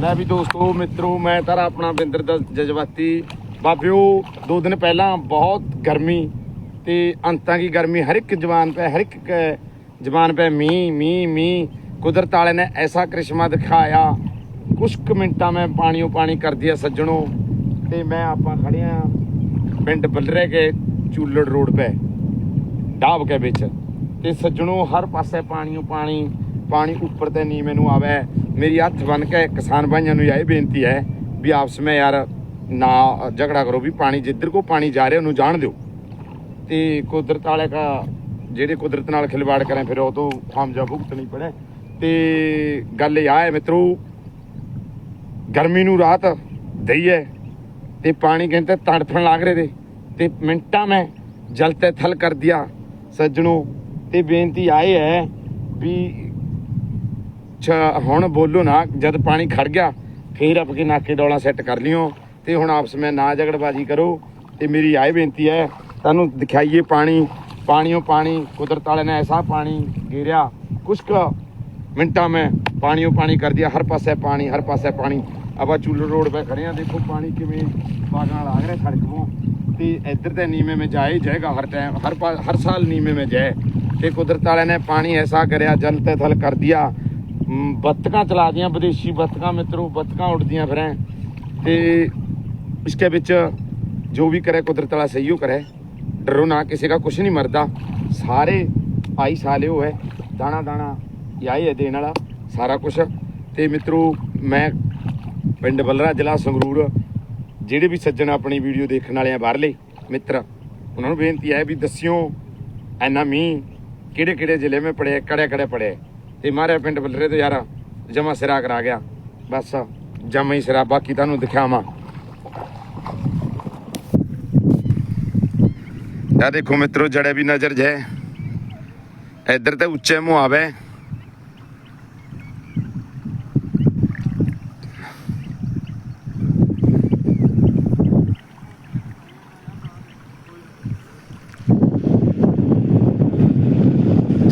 ਲੈ ਵੀ ਦੋਸਤੋ, ਮਿੱਤਰੋ, ਮੈਂ ਤਾਰਾ ਆਪਣਾ ਬਿੰਦਰ ਦਾ ਜਜ਼ਬਾਤੀ। ਬਾਬਿਓ, ਦੋ ਦਿਨ ਪਹਿਲਾਂ ਬਹੁਤ ਗਰਮੀ ਤੇ ਅੰਤਾਂ ਕੀ ਗਰਮੀ, ਹਰ ਇੱਕ ਜਵਾਨ ਪੈ, ਹਰ ਇੱਕ ਕ- ਜਵਾਨ ਪੈ, ਮੀਂਹ ਮੀਂਹ ਮੀਂਹ। ਕੁਦਰਤ ਵਾਲੇ ਨੇ ਐਸਾ ਕ੍ਰਿਸ਼ਮਾ ਦਿਖਾਇਆ। ਕੁਛ ਕੁ ਮਿੰਟਾਂ ਮੈਂ ਪਾਣੀਓ ਪਾਣੀ ਕਰ ਦਿਆ ਸੱਜਣੋ ਤੇ ਮੈਂ ਆਪਾਂ ਖੜੇ ਆ ਪਿੰਡ ਬੱਲਰੇ ਕੇ ਚੂਲੜ ਰੋਡ ਪੈ, ਡਾਬ ਕੇ ਵਿੱਚ। ਤੇ ਸੱਜਣੋ, ਹਰ ਪਾਸੇ ਪਾਣੀਓ ਪਾਣੀ ਪਾਣੀ ਉੱਪਰ ਤੇ ਨੀ ਮੈਨੂੰ ਆਵੇ। ਮੇਰੀ ਹੱਥ ਬਨ ਕੇ ਕਿਸਾਨ ਭਾਈਆਂ ਨੂੰ ਇਹ ਬੇਨਤੀ ਹੈ ਵੀ ਆਪਸ ਵਿੱਚ ਯਾਰ ਨਾ ਝਗੜਾ ਕਰੋ ਵੀ ਪਾਣੀ ਜਿੱਧਰ ਕੋ ਪਾਣੀ ਜਾ ਰਿਹਾ ਉਹਨੂੰ ਜਾਣ ਦਿਓ। ਤੇ ਕੁਦਰਤ ਵਾਲੇ ਦਾ ਜਿਹੜੇ ਕੁਦਰਤ ਨਾਲ ਖਿਲਵਾੜ ਕਰੇ ਫਿਰ ਉਹ ਤੋਂ ਖਾਮਜਾ ਭੁਗਤਣੀ ਪੜੇ ਤੇ ਗੱਲ ਇਹ ਆ ਹੈ ਮਿੱਤਰੋ, ਗਰਮੀ ਨੂੰ ਰਾਤ ਦਈਏ ਤੇ ਪਾਣੀ ਕਹਿੰਦੇ ਤੜਫਣ ਲੱਗ ਰਹੇ ਦੇ ਤੇ ਮਿੰਟਾਂ ਮੈਂ ਜਲ ਤੇ ਥਲ ਕਰ ਦਿਆ। ਸੱਜਣੋ, ਤੇ ਬੇਨਤੀ ਆਏ ਹੈ ਵੀ ਹੁਣ ਬੋਲੋ ਨਾ, ਜਦ ਪਾਣੀ ਖੜ ਗਿਆ, ਫੇਰ ਆਪਕੇ ਨਾਕੇ ਡੋਲਾ ਸੈੱਟ ਕਰ ਲਿਓ ਤੇ ਹੁਣ ਆਪਸ ਵਿੱਚ ਨਾ ਝਗੜਬਾਜੀ ਕਰੋ ਤੇ ਮੇਰੀ ਆਏ ਬੇਨਤੀ ਹੈ, ਤੁਹਾਨੂੰ ਦਿਖਾਈਏ ਪਾਣੀ, ਪਾਣੀਓ ਪਾਣੀ, ਕੁਦਰਤ ਵਾਲੇ ਨੇ ਐਸਾ ਪਾਣੀ ਗਿਰਿਆ, ਕੁਛ ਕੁ ਮਿੰਟਾਂ ਮੈਂ ਪਾਣੀਓ ਪਾਣੀ ਕਰ ਦਿਆ, ਹਰ ਪਾਸੇ ਪਾਣੀ, ਹਰ ਪਾਸੇ ਪਾਣੀ। ਆਪਾਂ ਚੂਲਰ ਰੋਡ 'ਤੇ ਖੜੇ ਆ ਦੇਖੋ ਪਾਣੀ ਕਿਵੇਂ ਬਾਗਾਂ ਨਾਲ ਆ ਰਿਹਾ ਸੜਕ ਤੋਂ। ਤੇ ਇੱਧਰ ਤੇ ਨੀਵੇਂ में ਜਾਏ, ਜਾਏਗਾ ਹਰ ਟਾਈਮ, ਹਰ ਪਾ- ਹਰ ਸਾਲ ਨੀਵੇਂ ਮੈਂ ਜਾਏ। ਤੇ ਕੁਦਰਤ ਵਾਲਿਆਂ ਨੇ ਪਾਣੀ ਐਸਾ ਕਰਿਆ, ਜਲ ਤੇ ਥਲ ਕਰ ਦਿਆ ਮ, ਬੱਤਕਾਂ ਚਲਾ ਦੀਆਂ ਵਿਦੇਸ਼ੀ ਬੱਤਕਾਂ ਮਿੱਤਰੋ ਬੱਤਕਾਂ ਉੱਡਦੀਆਂ ਫਿਰਾਂ। ਤੇ ਇਸਕੇ ਵਿੱਚ ਜੋ ਵੀ ਕਰੇ ਕੁਦਰਤ ਵਾਲਾ ਸਹੀਓ ਕਰੇ। ਡਰੋ ਨਾ ਕਿਸੇ ਦਾ ਕੁਛ ਨਹੀਂ ਮਰਦਾ। ਸਾਰੇ ਆਈ ਸਾਲਿਓ ਹੈ ਦਾਣਾ ਦਾਣਾ ਯਾਈ ਹੈ ਦੇਣ ਵਾਲਾ ਸਾਰਾ ਕੁਝ ਤੇ ਮਿੱਤਰੋ ਮੈਂ ਪਿੰਡ ਬੱਲਰਾ ਜ਼ਿਲ੍ਹਾ ਸੰਗਰੂਰ ਜਿਹੜੇ ਵੀ ਸੱਜਣ ਆਪਣੀ ਵੀਡੀਓ ਦੇਖਣ ਵਾਲੇ ਆ ਬਾਹਰਲੇ ਮਿੱਤਰ ਉਹਨਾਂ ਨੂੰ ਬੇਨਤੀ ਹੈ ਵੀ ਦੱਸਿਓ ਐਨਾ ਮੀਂਹ ਕਿਹੜੇ ਕਿਹੜੇ ਜ਼ਿਲ੍ਹੇ ਵਿੱਚ ਪੜਿਆ ਕੜੇ ਕੜੇ ਪੜਿਆ ਤੇ ਮਾਰੇ ਪਿੰਡ ਬੱਲਰੇ ਤੇ ਯਾਰ, ਜਮਾ ਸਿਰਾ ਕਰਾ ਗਿਆ। ਬਸ, ਜਮਾ ਹੀ ਸਿਰਾ, ਬਾਕੀ ਤੁਹਾਨੂੰ ਦਿਖਾਵਾਂ। ਆ ਦੇਖੋ ਮਿੱਤਰੋ ਜੜੇ ਵੀ ਨਜ਼ਰ ਜੇ। ਇੱਧਰ ਤੇ ਉੱਚੇ ਮੂੰਹ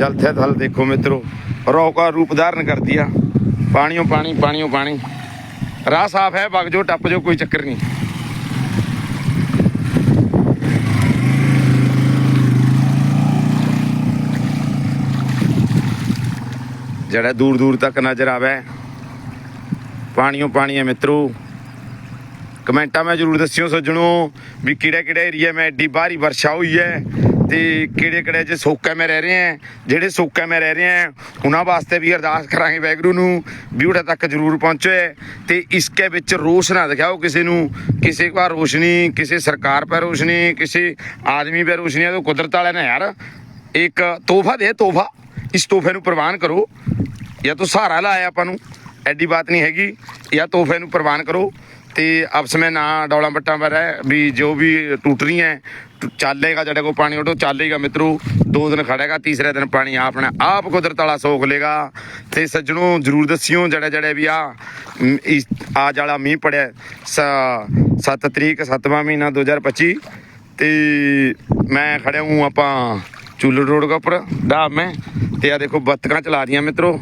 ਆਵੇ ਜਲ ਥੇ ਥਲ ਦੇਖੋ ਮਿੱਤਰੋ, ਰੌਕਾ ਰੂਪ ਧਾਰਨ ਕਰ ਦਿਆ ਪਾਣੀਓ ਪਾਣੀ ਪਾਣੀਓ ਪਾਣੀ। ਰਾਹ ਸਾਫ਼ ਹੈ, ਵਗ ਜੋ ਟੱਪ ਜੋ ਕੋਈ ਚੱਕਰ ਨਹੀਂ। ਜਿਹੜਾ ਦੂਰ ਦੂਰ ਤੱਕ ਨਜ਼ਰ ਆਵੇ, ਪਾਣੀਓ ਪਾਣੀ ਹੈ ਮਿੱਤਰੋ। ਕਮੈਂਟਾਂ ਮੈਂ ਜਰੂਰ ਦੱਸਿਓ ਸੱਜਣੋ ਵੀ ਕਿਹੜੇ ਕਿਹੜੇ ਏਰੀਆ ਮੈਂ ਐਡੀ ਭਾਰੀ ਵਰਸ਼ਾ ਹੋਈ ਹੈ। ਤੇ ਕਿਹੜੇ ਕਿਹੜੇ ਜੇ ਸੋਕੇ ਮੈਂ ਰਹਿ ਰਹੇ ਹੈ, ਜਿਹੜੇ ਸੋਕੇ ਮੈਂ ਰਹਿ ਰਹੇ ਹੈ, ਉਹਨਾਂ ਵਾਸਤੇ ਵੀ ਅਰਦਾਸ ਕਰਾਂਗੇ ਵੈਗਰੂ ਨੂੰ ਵੀ ਉਹਦੇ ਤੱਕ ਜਰੂਰ ਪਹੁੰਚੇ ਤੇ ਇਸਕੇ ਵਿੱਚ ਰੋਸ਼ ਨਾ ਦਿਖਾਓ ਕਿਸੇ ਨੂੰ, ਕਿਸੇ ਕਾ ਰੋਸ਼ਨੀ, ਕਿਸੇ ਸਰਕਾਰ ਪਰ ਰੋਸ਼ਨੀ, ਕਿਸੇ ਆਦਮੀ ਪਰ ਰੋਸ਼ਨੀ ਹੈ ਕੁਦਰਤ ਵਾਲਿਆਂ ਨੇ ਯਾਰ, ਇੱਕ ਤੋਹਫਾ ਦੇ, ਤੋਹਫਾ, ਇਸ ਤੋਹਫੇ ਨੂੰ ਪ੍ਰਵਾਨ ਕਰੋ, ਜਾਂ ਤਾਂ ਸਹਾਰਾ ਲਾਇਆ ਆਪਾਂ ਨੂੰ, ਐਡੀ ਬਾਤ ਨਹੀਂ ਹੈਗੀ, ਜਾਂ ਤੋਹਫੇ ਨੂੰ ਪ੍ਰਵਾਨ ਕਰੋ ਤੇ ਆਪਸ ਵਿੱਚ ਨਾ ਡੌਲਾ ਬੱਟਾਂ ਪਰ ਹੈ ਵੀ ਜੋ ਵੀ ਟੁੱਟ ਰਹੀ ਹੈ ਟੁ- ਚੱਲੇਗਾ ਜਿਹੜੇ ਕੋ ਪਾਣੀ ਉਡੋ ਚੱਲੇਗਾ ਮਿੱਤਰੋ। ਦੋ ਦਿਨ ਖੜੇਗਾ ਤੀਸਰੇ ਦਿਨ ਪਾਣੀ ਆਪਣਾ ਆਪ ਕੁਦਰਤ ਵਾਲਾ ਸੋਖ ਲੇਗਾ। ਤੇ ਸੱਜਣੋ ਜਰੂਰ ਦੱਸਿਓ ਜਿਹੜੇ ਜਿਹੜੇ ਵੀ ਆ ਮ, ਇਸ ਆ ਜਿਹੜਾ ਮੀਂਹ ਪੜਿਆ 7 ਤਰੀਕ 7ਵਾਂ ਮਹੀਨਾ 2025 ਤੇ ਮੈਂ ਖੜਿਆ ਹੂੰ ਆਪਾਂ ਚੂਲਰ ਰੋਡ ਕੇ ਉੱਪਰ ਡਾਬ ਮੈਂ। ਤੇ ਆ ਦੇਖੋ ਬੱਤਕਾਂ ਚਲਾ ਦੀਆਂ ਮਿੱਤਰੋ।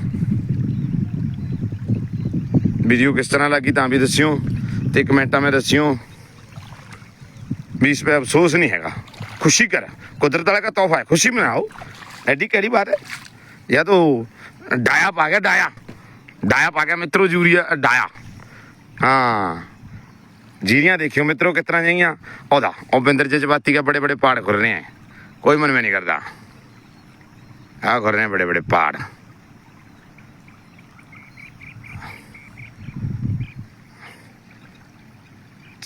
ਵੀਡੀਓ ਕਿਸ ਤਰ੍ਹਾਂ ਲੱਗੀ ਤਾਂ ਵੀ ਦੱਸਿਓ। ਤੇ ਕਮੈਂਟਾਂ ਵਿੱਚ ਦੱਸਿਓ ਵੀ ਇਸ 'ਤੇ ਅਫਸੋਸ ਨਹੀਂ ਹੈਗਾ खुशी कर कुदरत वाला का तोहफा है खुशी मनाओ ऐडी कैडी बात है या तो डाया पा गया डाया डाया पा गया मित्रों यूरिया डाया हाँ जीरियां देखियो मित्रों कितना जाइया ओदा और बिंदर जजबाती के बड़े बड़े पहाड़ खुल रहे हैं कोई मन में नहीं करता आ खुल रहे हैं बड़े बड़े पहाड़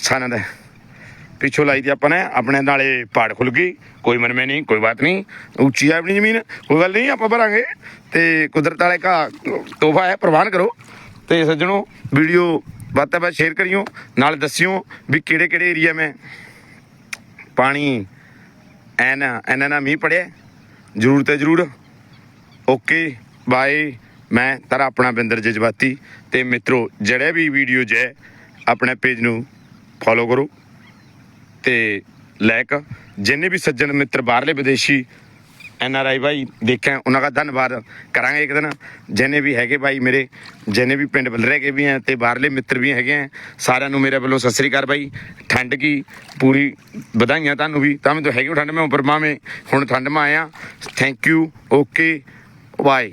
ਸਾਨਾਂ ਦਾ ਪਿੱਛੋਂ ਲਾਈ ਤੇ ਆਪਾਂ ਨੇ, ਆਪਣੇ ਨਾਲੇ ਪਾੜ ਖੁੱਲ ਗਈ। ਕੋਈ ਮਨਮੇ ਨਹੀਂ, ਕੋਈ ਬਾਤ ਨਹੀਂ। ਉੱਚੀ ਆ ਆਪਣੀ ਜ਼ਮੀਨ, ਕੋਈ ਗੱਲ ਨਹੀਂ, ਆਪਾਂ ਭਰਾਂਗੇ। ਤੇ ਕੁਦਰਤ ਵਾਲੇ ਕਾ ਤੋਹਫਾ ਹੈ, ਪ੍ਰਵਾਨ ਕਰੋ। ਤੇ ਸੱਜਣੋ, ਵੀਡੀਓ ਵੱਧ ਤੋਂ ਵੱਧ ਸ਼ੇਅਰ ਕਰਿਓ, ਨਾਲ ਦੱਸਿਓ ਵੀ ਕਿਹੜੇ ਕਿਹੜੇ ਏਰੀਆ ਮੈਂ ਪਾਣੀ ਐਨਾ ਐਨਾ ਨਾ ਮੀਂਹ ਪੜਿਆ ਜ਼ਰੂਰ ਤੇ ਜ਼ਰੂਰ। Okay, bye. ਮੈਂ ਤਰ ਆਪਣਾ ਬਿੰਦਰ ਜਜ਼ਬਾਤੀ। ਤੇ ਮਿੱਤਰੋ, ਜਿਹੜੇ ਵੀ ਵੀਡੀਓ ਜੈ ਆਪਣੇ ਪੇਜ ਨੂੰ ਫੋਲੋ ਕਰੋ ਤੇ ਲਾਇਕ ਜਿੰਨੇ ਵੀ ਸੱਜਣ ਮਿੱਤਰ, ਬਾਹਰਲੇ ਵਿਦੇਸ਼ੀ ਐਨ ਆਰ ਆਈ ਭਾਈ ਦੇਖਿਆ, ਉਹਨਾਂ ਦਾ ਧੰਨਵਾਦ ਕਰਾਂਗੇ ਇੱਕ ਦਿਨ। ਜਿੰਨੇ ਵੀ ਹੈਗੇ ਭਾਈ ਮੇਰੇ, ਜਿੰਨੇ ਵੀ ਪਿੰਡ ਬਲਰੇ ਕੇ ਵੀ ਹੈ ਤੇ ਬਾਹਰਲੇ ਮਿੱਤਰ ਵੀ ਹੈਗੇ ਹੈ, ਸਾਰਿਆਂ ਨੂੰ ਮੇਰੇ ਵੱਲੋਂ ਸਤਿ ਸ੍ਰੀ ਅਕਾਲ ਭਾਈ। ਠੰਡ ਕੀ ਪੂਰੀ ਵਧਾਈਆਂ ਤੁਹਾਨੂੰ ਵੀ। ਤਾਂ ਮੈਂ ਮੈਨੂੰ ਹੈਗੀ ਓ ਠੰਡ, ਮੈਂ ਉੱਪਰ ਮਾਵੇਂ, ਹੁਣ ਠੰਡ ਮਾ ਆਇਆ। Thank you okay bye